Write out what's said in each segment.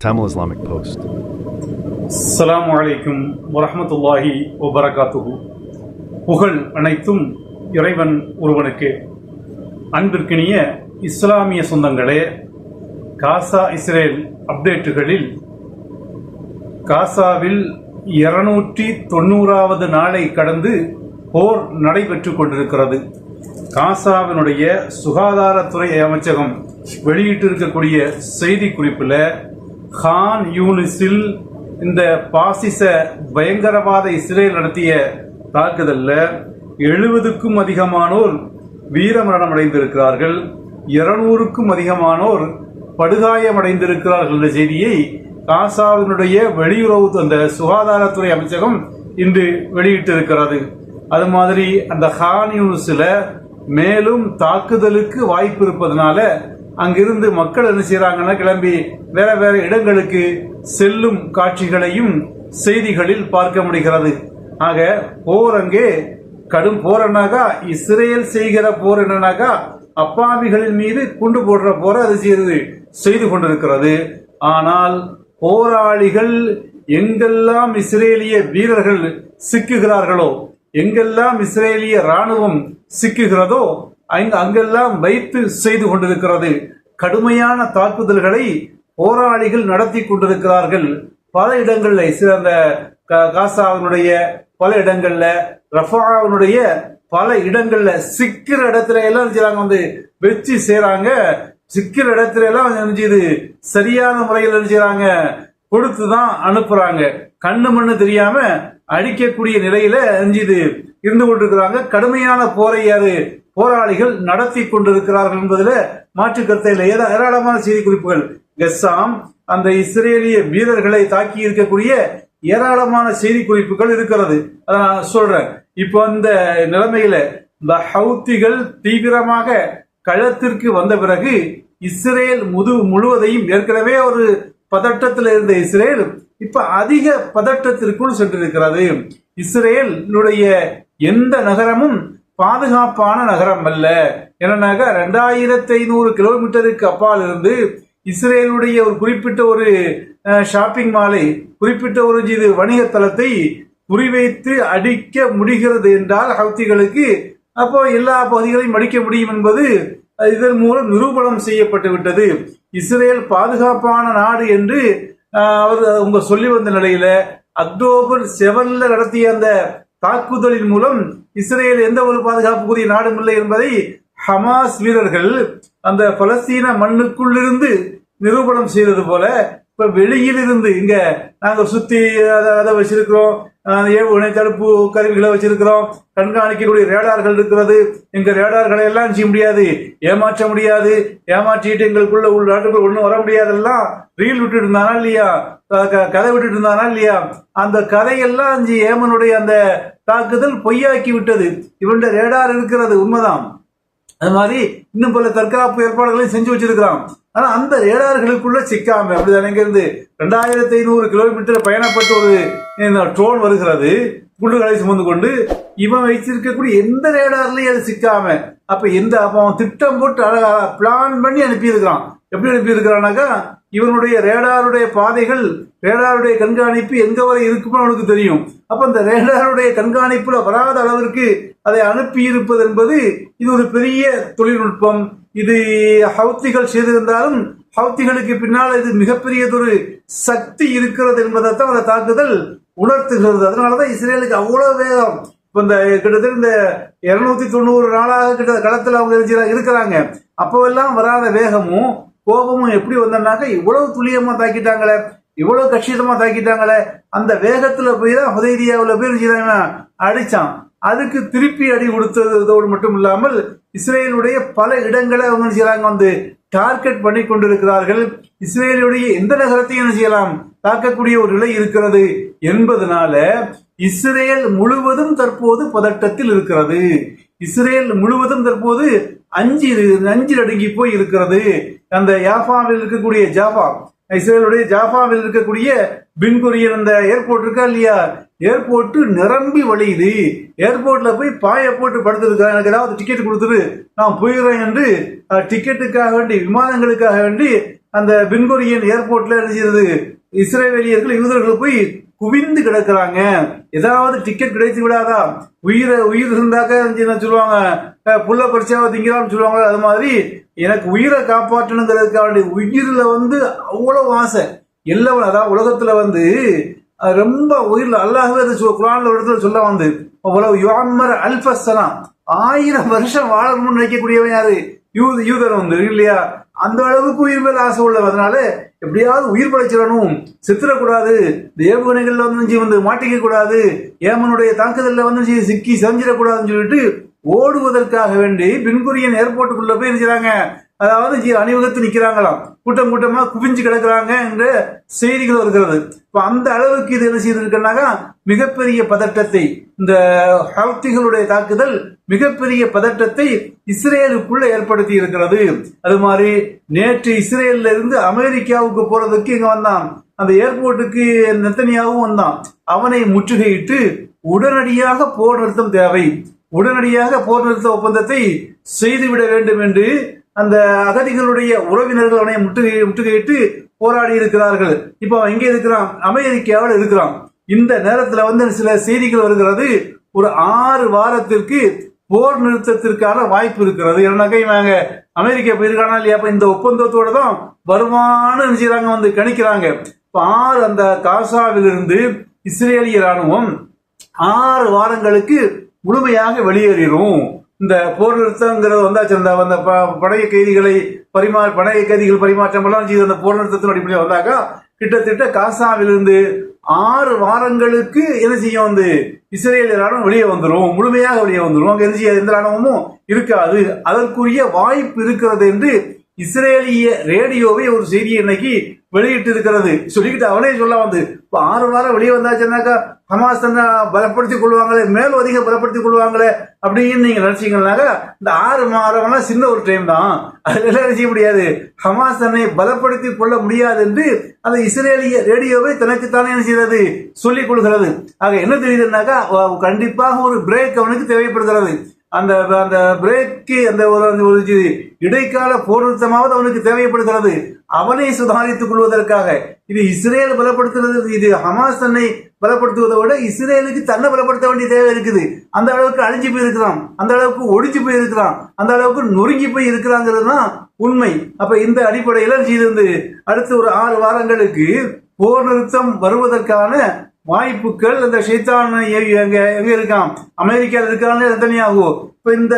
Tamil Islamic Post. அஸ்ஸலாமு அலைக்கும் வரஹ்மத்துல்லாஹி வபரகாத்துஹு புகழ் அனைத்தும் இறைவன் ஒருவனுக்கு. அன்பிற்கினிய இஸ்லாமிய சொந்தங்களே காசா இஸ்ரேல் அப்டேட்டுகளில் காசாவில் இருநூற்றி தொண்ணூறாவது நாளை கடந்து போர் நடைபெற்றுக் கொண்டிருக்கிறது. காசாவினுடைய சுகாதாரத்துறை அமைச்சகம் வெளியிட்டிருக்கக்கூடிய செய்தி குறிப்பில் ஹான் யூனிஸில் இந்த பாசிச பயங்கரவாத இஸ்ரேல் நடத்திய தாக்குதலில் எழுபதுக்கும் அதிகமானோர் வீரமரணம் அடைந்திருக்கிறார்கள் இருநூறுக்கும் அதிகமானோர் படுகாயமடைந்திருக்கிறார்கள். என்ற செய்தியை காசாவினுடைய வெளியுறவு அந்த சுகாதாரத்துறை அமைச்சகம் இன்று வெளியிட்டிருக்கிறது. அது மாதிரி அந்த ஹான் யூனிஸில் மேலும் தாக்குதலுக்கு வாய்ப்பு இருப்பதனால அங்கிருந்து மக்கள் என்ன செய்கிறாங்கன்னா கிளம்பி வேற வேற இடங்களுக்கு செல்லும் காட்சிகளையும் செய்திகளில் பார்க்க முடிகிறது. ஆக போர் அங்கே கடும் போர் என்னக்கா இஸ்ரேல் செய்கிற போர் என்னன்னாக்கா அப்பாவிகளின் மீது குண்டு போடுற போற அது செய்து செய்து கொண்டிருக்கிறது. ஆனால் போராளிகள் எங்கெல்லாம் இஸ்ரேலிய வீரர்கள் சிக்குகிறார்களோ எங்கெல்லாம் இஸ்ரேலிய ராணுவம் சிக்குகிறதோ அங்கெல்லாம் வைத்து செய்து கொண்டிருக்கிறது. கடுமையான தாக்குதல்களை போராளிகள் நடத்தி கொண்டிருக்கிறார்கள். பல இடங்களில் சிறந்த அந்த காசாவினுடைய பல இடங்கள்ல ரஃபாவினுடைய பல இடங்கள்ல சிக்கிற இடத்துல எல்லாம் செய்யறாங்க வந்து வெச்சு செய்யறாங்க சிக்கிற இடத்துல எல்லாம் என்ன சரியான முறையில் என்ன கொடுத்து தான் அனுப்புறாங்க. கண்ணு மண்ணு தெரியாம அடிக்கக்கூடிய நிலையில எஞ்சிது இருந்து கொண்டிருக்கிறாங்க. கடுமையான போரை யாரு போராளிகள் நடத்தி கொண்டிருக்கிறார்கள் என்பதில் மாற்று கருத்தை ஏராளமான செய்தி குறிப்புகள் கெஸ்ஸாம் அந்த இஸ்ரேலிய வீரர்களை தாக்கி இருக்கக்கூடிய ஏராளமான செய்தி குறிப்புகள் இருக்கிறது. அதை நான் சொல்றேன். இப்போ அந்த நிலைமையில இந்த ஹவுத்திகள் தீவிரமாக களத்திற்கு வந்த பிறகு இஸ்ரேல் முது முழுவதையும் ஏற்கனவே ஒரு பதட்டத்தில் இருந்த இஸ்ரேல் இப்ப அதிக பதட்டத்திற்குள் சென்றிருக்கிறது. இஸ்ரேலுடைய எந்த நகரமும் பாதுகாப்பான நகரம் அல்ல. என்னன்னாக்க ரெண்டாயிரத்தி ஐநூறு கிலோமீட்டருக்கு அப்பால் இருந்து இஸ்ரேலுடைய ஒரு குறிப்பிட்ட ஒரு ஷாப்பிங் மாலை குறிப்பிட்ட ஒரு இது வணிக தளத்தை குறிவைத்து அடிக்க முடிகிறது என்றால் ஹவுத்திகளுக்கு அப்போ எல்லா பகுதிகளையும் அடிக்க முடியும் என்பது இதன் மூலம் நிரூபணம் செய்யப்பட்டு விட்டது. இஸ்ரேல் பாதுகாப்பான நாடு என்று அவர் அவங்க சொல்லி வந்த நிலையில அக்டோபர் செவன்ல நடத்திய அந்த தாக்குதலின் மூலம் இஸ்ரேல் எந்த ஒரு பாதுகாப்புக்குரிய நாடும் இல்லை என்பதை ஹமாஸ் வீரர்கள் அந்த பலஸ்தீன மண்ணுக்குள்ளிருந்து நிரூபணம் செய்தது போல இப்ப வெளியிலிருந்து இங்க நாங்க சுத்தி அதை அதை வச்சிருக்கிறோம். ஏவுகணை தடுப்பு கருவிகளை வச்சிருக்கிறோம். கண்காணிக்கக்கூடிய ரேடார்கள் இருக்கிறது. எங்க ரேடார்களை எல்லாம் செய்ய முடியாது. ஏமாற்ற முடியாது. ஏமாற்றிட்டு எங்களுக்குள்ள உள்ள நாட்டுக்குள்ள ஒன்றும் வர முடியாதெல்லாம் ரீல் விட்டுட்டு இருந்தானா இல்லையா? க- கதை விட்டுட்டு இருந்தானா இல்லையா? அந்த கதையெல்லாம் ஏமனுடைய அந்த தாக்குதல் பொய்யாக்கி விட்டது. இவனுடைய ரேடார் இருக்கிறது உண்மைதான். அது மாதிரி இன்னும் பல தற்காப்பு ஏற்பாடுகளையும் செஞ்சு வச்சிருக்கிறான். ஆனா அந்த ரேடார்களுக்குள்ள சிக்காம அப்படிதான் இங்க இருந்து ரெண்டாயிரத்தி ஐநூறு கிலோமீட்டர் பயணப்பட்டு ஒரு ட்ரோன் வருகிறது. குண்டுகளை சுமந்து கொண்டு இவன் வைத்திருக்கக்கூடிய எந்த ரேடார்லயும் அது சிக்காம அப்ப எந்த அப்ப அவன் திட்டம் போட்டு அழகா பிளான் பண்ணி அனுப்பியிருக்கிறான். எப்படி அனுப்பியிருக்கிறானாக்கா இவனுடைய ரேடாருடைய பாதைகள் ரேடாருடைய கண்காணிப்பு எங்க வரை இருக்குமோ அவனுக்கு தெரியும். அப்ப அந்த ரேடாருடைய கண்காணிப்புல வராத அளவிற்கு அதை அனுப்பியிருப்பது என்பது இது ஒரு பெரிய தொழில்நுட்பம். இது ஹவுத்திகள் செய்திருந்தாலும் ஹவுத்திகளுக்கு பின்னால் இது மிகப்பெரியதொரு சக்தி இருக்கிறது என்பதை தான் அந்த தாக்குதல் உணர்த்துகிறது. அதனாலதான் இஸ்ரேலுக்கு அவ்வளவு வேகம். இப்ப இந்த கிட்டத்தட்ட இந்த இருநூத்தி தொண்ணூறு நாளாக கிட்ட களத்தில் அவங்க இருக்கிறாங்க. அப்போவெல்லாம் வராத வேகமும் கோபமும் எப்படி வந்தனாக்க இவ்வளவு துல்லியமா தாக்கிட்டாங்களே இவ்வளவு கட்சிதமா தாக்கிட்டாங்களே அந்த வேகத்துல போய் தான் ஹுதைரியாவில் போய் என்ன அடிச்சான். அதுக்கு திருப்பி அடி கொடுத்ததோடு மட்டும் இல்லாமல் இஸ்ரேலுடைய பல இடங்களை அவங்க என்ன வந்து டார்கெட் பண்ணி கொண்டிருக்கிறார்கள். இஸ்ரேலுடைய எந்த நகரத்தையும் என்ன செய்யலாம்? தாக்கக்கூடிய ஒரு நிலை இருக்கிறது என்பதனால இஸ்ரேல் முழுவதும் தற்போது பதட்டத்தில் இருக்கிறது. இஸ்ரேல் முழுவதும் தற்போது அஞ்சு அஞ்சு அடுங்கி போய் இருக்கிறது. அந்த யாஃபாவில் இருக்கக்கூடிய ஜாஃபா இஸ்ரேலுடைய ஜாஃபாவில் இருக்கக்கூடிய பின்குரியன் அந்த ஏர்போர்ட் இருக்கா இல்லையா? ஏர்போர்ட் நிரம்பி வழியுது. ஏர்போர்ட்ல போய் பாய போட்டு படுத்துருக்கா எனக்கு ஏதாவது டிக்கெட் கொடுத்துரு நான் போயிடுறேன் என்று டிக்கெட்டுக்காக வேண்டி விமானங்களுக்காக வேண்டி அந்த பின்கொரியன் ஏர்போர்ட்ல என்ன செய்யுது இஸ்ரேலியர்கள் யூதர்கள் போய் குவிந்து கிடக்குறாங்க. ஏதாவது டிக்கெட் கிடைத்து விடாதா? உயிரை உயிர் இருந்தாக்க என்ன சொல்லுவாங்க? புள்ள புல்ல திங்கிறான்னு திங்கலாம்னு சொல்லுவாங்க அது மாதிரி எனக்கு உயிரை காப்பாற்றணுங்கிறதுக்காக உயிரில் வந்து அவ்வளவு ஆசை. எல்லாம் அதாவது உலகத்துல வந்து ரொம்ப உயிரில் அல்லாஹ்வே அது சொ- இடத்துல சொல்ல வந்து அவ்வளவு யுவாமர் அல்ஃபஸ்லாம் ஆயிரம் வருஷம் வாழணும்னு நினைக்கக்கூடியவன் யாரு? யூத யூதர் வந்து இல்லையா? அந்த அளவுக்கு உயிர் மேல் ஆசை உள்ளவன். எப்படியாவது உயிர் பழைச்சிடணும். செத்துடக்கூடாது. இந்த ஏவுகணைகள்ல வந்து வந்து மாட்டிக்க கூடாது ஏமனுடைய தாக்குதல்ல வந்து சிக்கி செஞ்சிடக்கூடாதுன்னு சொல்லிட்டு ஓடுவதற்காக வேண்டி பின்குரியன் ஏர்போர்ட்டுக்குள்ள போய் இருக்கிறாங்க. அதாவது ஜி- அணிவகுத்து நிக்கிறாங்களாம். கூட்டம் கூட்டமா குவிஞ்சு கிடக்குறாங்க என்ற செய்திகள் வருகிறது. இப்ப அந்த அளவுக்கு இது என்ன செய்திருக்குன்னாக்கா மிகப்பெரிய பதட்டத்தை இந்த ஹவுத்திகளுடைய தாக்குதல் மிகப்பெரிய பதட்டத்தை இஸ்ரேலுக்குள்ள ஏற்படுத்தி இருக்கிறது. அது மாதிரி நேற்று இஸ்ரேல்ல இருந்து அமெரிக்காவுக்கு போறதுக்கு இங்க வந்தான். அந்த ஏர்போர்ட்டுக்கு நெத்தனியாவும் வந்தான். அவனை முற்றுகையிட்டு உடனடியாக போர் நிறுத்தம் தேவை. உடனடியாக போர் நிறுத்த ஒப்பந்தத்தை செய்துவிட வேண்டும் என்று அந்த அகதிகளுடைய உறவினர்கள் அவனை முற்றுகை முற்றுகையிட்டு போராடி இருக்கிறார்கள். இப்போ அவன் எங்கே இருக்கிறான்? அமெரிக்காவில் இருக்கிறான். இந்த நேரத்தில் வந்து சில செய்திகள் வருகிறது. ஒரு ஆறு வாரத்திற்கு போர் நிறுத்தத்திற்கான வாய்ப்பு இருக்கிறது. ஏன்னாக்கா இவங்க அமெரிக்கா போயிருக்கானா இல்லையா? இந்த ஒப்பந்தத்தோட தான் வருமானு என்ன வந்து கணிக்கிறாங்க. இப்போ ஆறு அந்த காசாவிலிருந்து இஸ்ரேலிய ராணுவம் ஆறு வாரங்களுக்கு முழுமையாக வெளியேறிடும் இந்த போர் நிறுத்தங்கிறது வந்தாச்சு. அந்த அந்த ப- கைதிகளை பரிமா படைய கைதிகள் பரிமாற்றம் எல்லாம் செய்து அந்த போர் நிறுத்தத்தின் அடிப்படையில் வந்தாக்கா கிட்டத்தட்ட காசாவிலிருந்து ஆறு வாரங்களுக்கு என்ன செய்யும் வந்து இஸ்ரேலிய ராணுவம் வெளியே வந்துடும் முழுமையாக வெளியே வந்துடும் அங்கே என்ன செய்ய எந்த ராணுவமும் இருக்காது. அதற்குரிய வாய்ப்பு இருக்கிறது என்று இஸ்ரேலிய ரேடியோவை ஒரு செய்தி இன்னைக்கு வெளியிட்டு இருக்கிறது சொல்லிக்கிட்டு அவனே சொல்ல வந்து இப்போ ஆறு வாரம் வெளியே வந்தாச்சுன்னாக்கா ஹமாஸ் தன்னை பலப்படுத்திக் கொள்வாங்களே மேலும் அதிகம் பலப்படுத்திக் கொள்வாங்களே அப்படின்னு நீங்க நினைச்சீங்கன்னாக்கா இந்த ஆறு வாரம்னா சின்ன ஒரு டைம் தான். அதெல்லாம் என்ன செய்ய முடியாது? ஹமாஸ் தன்னை பலப்படுத்திக் கொள்ள முடியாது என்று அந்த இஸ்ரேலிய ரேடியோவை தனக்குத்தானே என்ன செய்கிறது? சொல்லிக் கொள்கிறது. ஆக என்ன தெரியுதுன்னாக்கா கண்டிப்பாக ஒரு பிரேக் அவனுக்கு தேவைப்படுகிறது. அந்த அந்த பிரேக்கு அந்த ஒரு அந்த ஒரு இடைக்கால போர் நிறுத்தமாவது அவனுக்கு தேவைப்படுகிறது. அவனை சுதாரித்துக் கொள்வதற்காக. இது இஸ்ரேல் பலப்படுத்துகிறது இது ஹமாஸ் தன்னை பலப்படுத்துவதை விட இஸ்ரேலுக்கு தன்னை பலப்படுத்த வேண்டிய தேவை இருக்குது. அந்த அளவுக்கு அழிஞ்சு போயிருக்கிறான். அந்த அளவுக்கு ஒடிஞ்சு போயிருக்கிறான். அந்த அளவுக்கு நொறுங்கி போய் இருக்கிறாங்கிறது தான் உண்மை. அப்ப இந்த அடிப்படையில் இருந்து அடுத்து ஒரு ஆறு வாரங்களுக்கு போர் நிறுத்தம் வருவதற்கான வாய்ப்புகள் இந்த ஷைத்தான் எ- எங்க இருக்கான் அமெரிக்காவில் இருக்கான்னு தனியாகும் இப்ப இந்த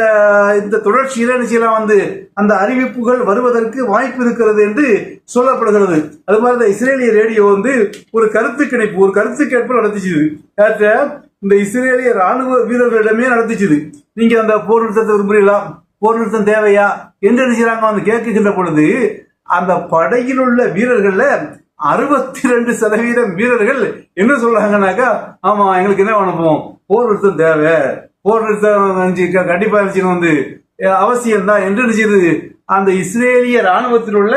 இந்த தொடர்ச்சியில நிச்சயம் வந்து அந்த அறிவிப்புகள் வருவதற்கு வாய்ப்பு இருக்கிறது என்று சொல்லப்படுகிறது. அது மாதிரி இந்த இஸ்ரேலிய ரேடியோ வந்து ஒரு கருத்து கிடைப்பு ஒரு கருத்து கேட்பு நடத்திச்சுது. இந்த இஸ்ரேலிய ராணுவ வீரர்களிடமே நடத்திச்சுது. நீங்க அந்த போர் நிறுத்தத்தை விரும்புறீங்களா? போர் நிறுத்தம் தேவையா? என்று நினைச்சாங்க வந்து கேட்கின்ற பொழுது அந்த படையில் உள்ள வீரர்கள்ல அறுபத்தி ரெண்டு சதவீதம் வீரர்கள் என்ன சொல்றாங்கன்னாக்கா ஆமா எங்களுக்கு என்ன அனுப்புவோம் போர் நிறுத்தம் தேவை. போர் நிறுத்தம் கண்டிப்பா இருந்துச்சுன்னு வந்து அவசியம் தான் என்று நினைச்சது அந்த இஸ்ரேலிய ராணுவத்தில் உள்ள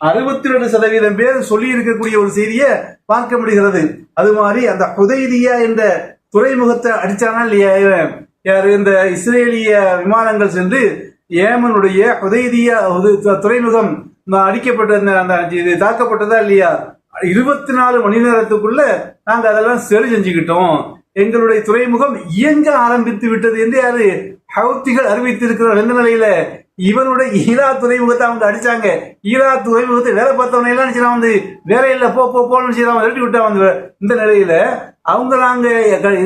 அறுபத்தி ரெண்டு சதவீதம் பேர் சொல்லி இருக்கக்கூடிய ஒரு செய்தியை பார்க்க முடிகிறது. அது மாதிரி அந்த ஹுதைதியா என்ற துறைமுகத்தை அடிச்சானா இல்லையா இவன்? யாரு? இந்த இஸ்ரேலிய விமானங்கள் சென்று ஏமனுடைய ஹுதைதியா துறைமுகம் அடிக்கப்பட்ட அந்த இது தாக்கப்பட்டதா இல்லையா? இருபத்தி நாலு மணி நேரத்துக்குள்ள நாங்க அதெல்லாம் சரி செஞ்சுக்கிட்டோம். எங்களுடைய துறைமுகம் இயங்க ஆரம்பித்து விட்டது என்று யாரு? ஹவுத்திகள் அறிவித்திருக்கிறார் எந்த நிலையில? இவனுடைய ஈரா துறைமுகத்தை அவங்க அடிச்சாங்க. ஈரா துறைமுகத்தை வேலை பார்த்தவனை எல்லாம் நினைச்சான் வந்து. வேலை இல்ல போ போ போன்னு செய்யறான் விரட்டி விட்டா வந்து. இந்த நிலையில அவங்க நாங்க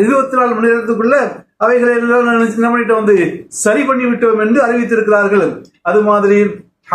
இருபத்தி நாலு மணி நேரத்துக்குள்ள அவைகளை எல்லாம் என்ன பண்ணிட்டு வந்து. சரி பண்ணி விட்டோம் என்று அறிவித்திருக்கிறார்கள். அது மாதிரி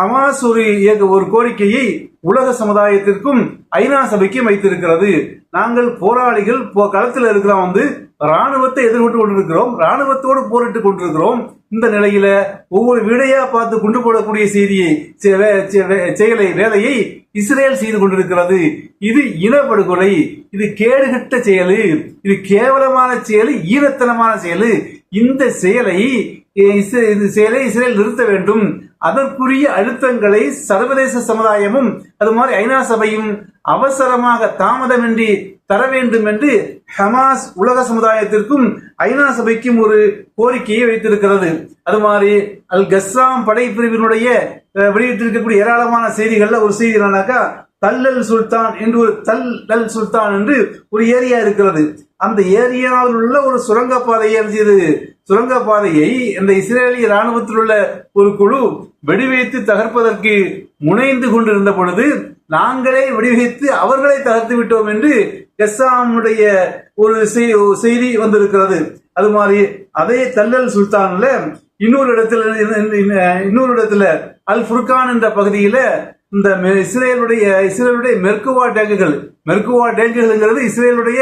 ஹமாஸ் ஒரு இயக்க ஒரு கோரிக்கையை உலக சமுதாயத்திற்கும் ஐநா சபைக்கும் வைத்திருக்கிறது. நாங்கள் போராளிகள் போ- களத்தில் இருக்கிறோம் வந்து ராணுவத்தை எதிர்கொண்டு கொண்டிருக்கிறோம். ராணுவத்தோடு போரிட்டு கொண்டிருக்கிறோம். இந்த நிலையில ஒவ்வொரு வீடையா பார்த்து கொண்டு போடக்கூடிய செய்தியை செ- வே- செ- வே- செயலை வேலையை இஸ்ரேல் செய்து கொண்டிருக்கிறது. இது இனப்படுகொலை இது கேடுகட்ட செயலு இது கேவலமான செயலு ஈரத்தனமான செயலு. இந்த செயலை இஸ்ரே- இது செயலை இஸ்ரேல் நிறுத்த வேண்டும். அதற்குரிய அழுத்தங்களை சர்வதேச சமுதாயமும் அது மாதிரி ஐநா சபையும் அவசரமாக தாமதமின்றி தர வேண்டும் என்று ஹமாஸ் உலக சமுதாயத்திற்கும் ஐநா சபைக்கும் ஒரு கோரிக்கையை வைத்திருக்கிறது. அது மாதிரி அல் கஸ்ஸாம் படைப்பிரிவினுடைய வெளியிட்டிருக்கக்கூடிய ஏராளமான செய்திகள்ல ஒரு செய்தி என்னன்னாக்கா தல்லல் சுல்தான் என்று ஒரு தல்லல் சுல்தான் என்று ஒரு ஏரியா இருக்கிறது. அந்த ஏரியாவில் உள்ள ஒரு சுரங்கப்பாதையை செய்து சுரங்கப்பாதையை இந்த இஸ்ரேலிய ராணுவத்தில் உள்ள ஒரு குழு வெடிவைத்து தகர்ப்பதற்கு முனைந்து கொண்டிருந்த பொழுது நாங்களே வெடிவைத்து அவர்களை தகர்த்து விட்டோம் என்று எஸ்ஸாமுடைய ஒரு ஒரு செய்தி வந்திருக்கிறது. அது மாதிரி அதே தல்லல் சுல்தான்ல இன்னொரு இடத்துல இன்னொரு இடத்துல அல் ஃபுர்கான் என்ற பகுதியில இந்த மெ- இஸ்ரேலுடைய இஸ்ரேலுடைய மெர்குவா டேங்குகள் மெர்குவா டேங்குகள்ங்கிறது இஸ்ரேலுடைய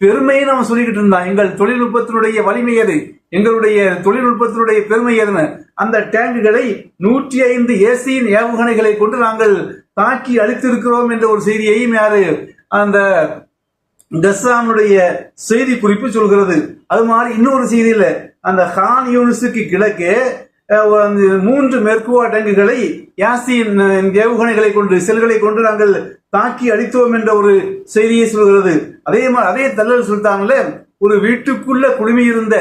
பெருமையை நம்ம சொல்லிக்கிட்டு இருந்தோம் எங்கள் தொழில்நுட்பத்தினுடைய வலிமை எது? எங்களுடைய தொழில்நுட்பத்தினுடைய பெருமை எதுன்னு? அந்த டேங்குகளை நூற்றி ஐந்து ஏசியின் ஏவுகணைகளை கொண்டு நாங்கள் தாக்கி அழித்திருக்கிறோம் என்ற ஒரு செய்தியையும் யாரு அந்த கஸ்ஸாமுடைய செய்தி குறிப்பு சொல்கிறது. அது மாதிரி இன்னொரு செய்தியில் அந்த ஹான் யூனிஸுக்கு கிழக்கே மூன்று மேற்குவா டங்குகளை யாசின் ஏவுகணைகளை கொண்டு செல்களை கொண்டு நாங்கள் தாக்கி அழித்தோம் என்ற ஒரு செய்தியை சொல்கிறது. அதே மாதிரி அதே தல்லல் சுல்தான்ல ஒரு வீட்டுக்குள்ள குழுமியிருந்த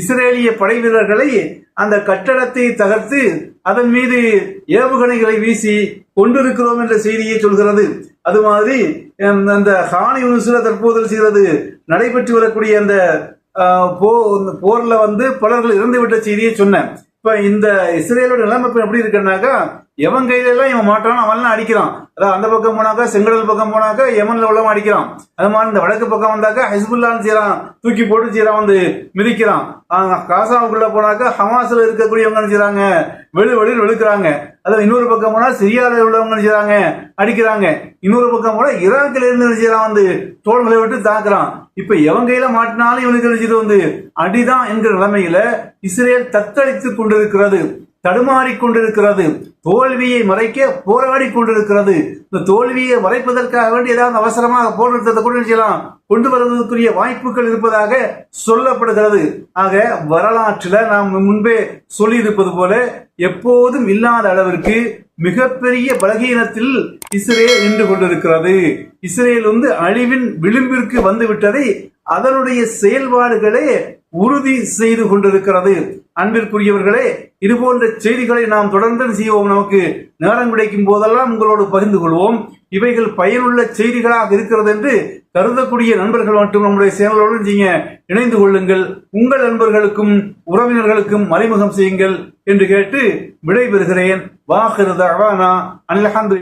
இஸ்ரேலிய படை வீரர்களை அந்த கட்டடத்தை தகர்த்து அதன் மீது ஏவுகணைகளை வீசி கொண்டிருக்கிறோம் என்ற செய்தியை சொல்கிறது. அது மாதிரி அந்த ஹானி யூனிஸ்ல தற்போது செய்கிறது. நடைபெற்று வரக்கூடிய அந்த போர்ல வந்து பலர்கள் இறந்து விட்ட செய்தியை சொன்னேன். இப்ப இந்த இஸ்ரேலோட நிலைமை இப்ப எப்படி இருக்குன்னாக்கா எவன் கையில எல்லாம் இவன் மாட்டானோ அவன்லாம் அடிக்கிறான். அதாவது அந்த பக்கம் போனாக்கா செங்கடல் பக்கம் போனாக்கா எமன்ல உள்ளவன் அடிக்கிறான். அது மாதிரி இந்த வடக்கு பக்கம் வந்தாக்கா ஹிஸ்புல்லான்னு செய்யறான். தூக்கி போட்டு செய்யறான் வந்து மிதிக்கிறான். காசாவுக்குள்ள போனாக்கா ஹமாஸ்ல இருக்கக்கூடியவங்க செய்யறாங்க? வெளி வெளு வெளியில் வெளுக்கிறாங்க. அதாவது இன்னொரு பக்கம் போனா சிரியால உள்ளவங்க என்ன அடிக்கிறாங்க. இன்னொரு பக்கம் போனா ஈராக்ல இருந்து என்ன செய்யறான் வந்து? தோள்களை விட்டு தாக்குறான். இப்ப எவன் கையில மாட்டினாலும் இவனுக்கு என்ன வந்து? அடிதான் என்கிற நிலைமையில இஸ்ரேல் தத்தளித்துக் கொண்டிருக்கிறது. தடுமாறிக்கொண்டிருக்கிறது தோல்வியை மறைக்க போராடி கொண்டிருக்கிறது. இந்த தோல்வியை மறைப்பதற்காக வேண்டி ஏதாவது அவசரமாக போர் நிறுத்தத்தை கொண்டு செய்யலாம். கொண்டு வருவதற்குரிய வாய்ப்புகள் இருப்பதாக சொல்லப்படுகிறது. ஆக வரலாற்றில் நாம் முன்பே சொல்லியிருப்பது போல எப்போதும் இல்லாத அளவிற்கு மிகப்பெரிய பலகீனத்தில் இஸ்ரேல் நின்று கொண்டிருக்கிறது. இஸ்ரேல் வந்து அழிவின் விளிம்பிற்கு வந்துவிட்டதை அதனுடைய செயல்பாடுகளே உறுதி செய்து கொண்டிருக்கிறது. அன்பிற்குரியவர்களே இது போன்ற செய்திகளை நாம் தொடர்ந்து செய்வோம்? நமக்கு நேரம் கிடைக்கும் போதெல்லாம் உங்களோடு பகிர்ந்து கொள்வோம். இவைகள் பயனுள்ள செய்திகளாக இருக்கிறது என்று கருதக்கூடிய நண்பர்கள் மற்றும் நம்முடைய சேனலோடு நீங்க இணைந்து கொள்ளுங்கள். உங்கள் நண்பர்களுக்கும் உறவினர்களுக்கும் மறைமுகம் செய்யுங்கள் என்று கேட்டு விடைபெறுகிறேன். வாஹிருதானா அல்ஹம்து